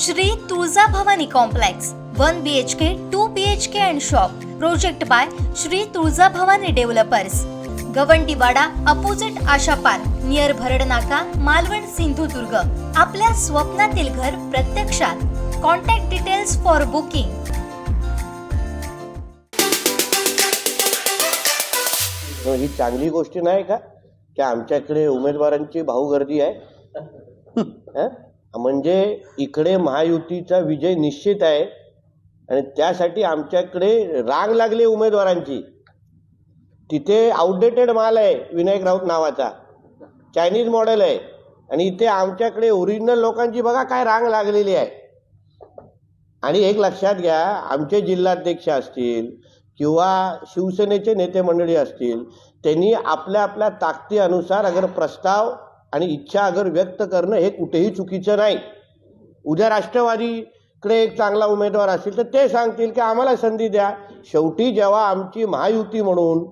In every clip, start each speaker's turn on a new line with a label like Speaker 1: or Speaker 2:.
Speaker 1: Shri Tulja Bhavani complex one B H K two B H K and shop project by Shri Tulja Bhavani developers Gavandiwada opposite Asha park near Bharad Naka Malvan Sindhudurg. आपल्या स्वप्नातील घर प्रत्यक्षात. Contact details for booking
Speaker 2: ही चांगली गोष्ट नाही का? की आमच्याकडे उमेदवारांची भाऊगर्दी आहे? हं? म्हणजे इकडे महायुतीचा विजय निश्चित आहे आणि त्यासाठी आमच्याकडे रांग लागली उमेदवारांची. तिथे आउटडेटेड माल आहे विनायक राऊत नावाचा. चायनीज मॉडेल आहे. आणि इथे आमच्याकडे ओरिजिनल लोकांची बघा काय रांग लागलेली आहे. आणि एक लक्षात घ्या आमचे जिल्हाध्यक्ष असतील किंवा शिवसेनेचे नेते मंडळी असतील त्यांनी आपल्या आपल्या ताकदीनुसार अगर प्रस्ताव आणि इच्छा अगर व्यक्त करणं हे कुठेही चुकीचं नाही. उद्या राष्ट्रवादीकडे एक चांगला उमेदवार असेल तर ते सांगतील की आम्हाला संधी द्या. शेवटी जेव्हा आमची महायुती म्हणून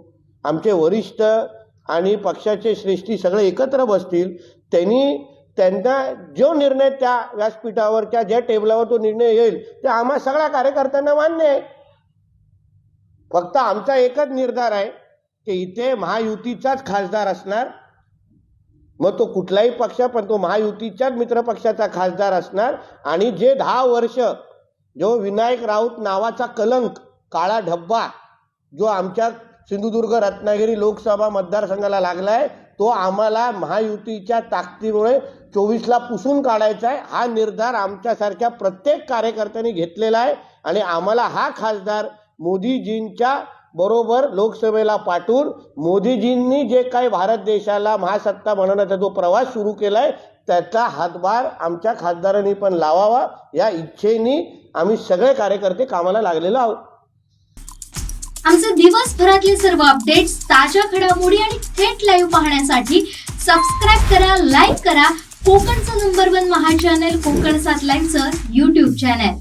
Speaker 2: आमचे वरिष्ठ आणि पक्षाचे श्रेष्ठी सगळे एकत्र बसतील त्यांनी त्यांना जो निर्णय त्या व्यासपीठावर त्या ज्या टेबलावर तो निर्णय येईल ते आम्हा सगळ्या कार्यकर्त्यांना मान्य आहे. फक्त आमचा एकच निर्धार आहे की इथे महायुतीचाच खासदार असणार मग तो कुठलाही पक्ष पण तो महायुतीच्याच मित्रपक्षाचा खासदार असणार. आणि जे दहा वर्ष जो विनायक राऊत नावाचा कलंक काळा ढब्बा जो आमच्या सिंधुदुर्ग रत्नागिरी लोकसभा मतदारसंघाला लागलाय तो आम्हाला महायुतीच्या ताकदीमुळे चोवीसला पुसून काढायचा आहे हा निर्धार आमच्यासारख्या प्रत्येक कार्यकर्त्यांनी घेतलेला आहे. आणि आम्हाला हा खासदार मोदीजींच्या बरोबर लोकसभेला पाठवून मोदीजींनी जे काही भारत देशाला महासत्ता बनवण्याचा जो प्रवास सुरू केलाय त्याचा हातभार आमच्या खासदारांनी पण लावावा. या इच्छेने आम्ही सगळे कार्यकर्ते कामाला लागलेलो आहोत.
Speaker 3: आमचे दिवसभरातले सर्व अपडेट्स ताज्या घडामोडी आणि थेट लाईव्ह पाहण्यासाठी सबस्क्राईब करा लाईक करा. कोकणचं number one Maha channel Konkan सात लाईनचं युट्यूब चॅनल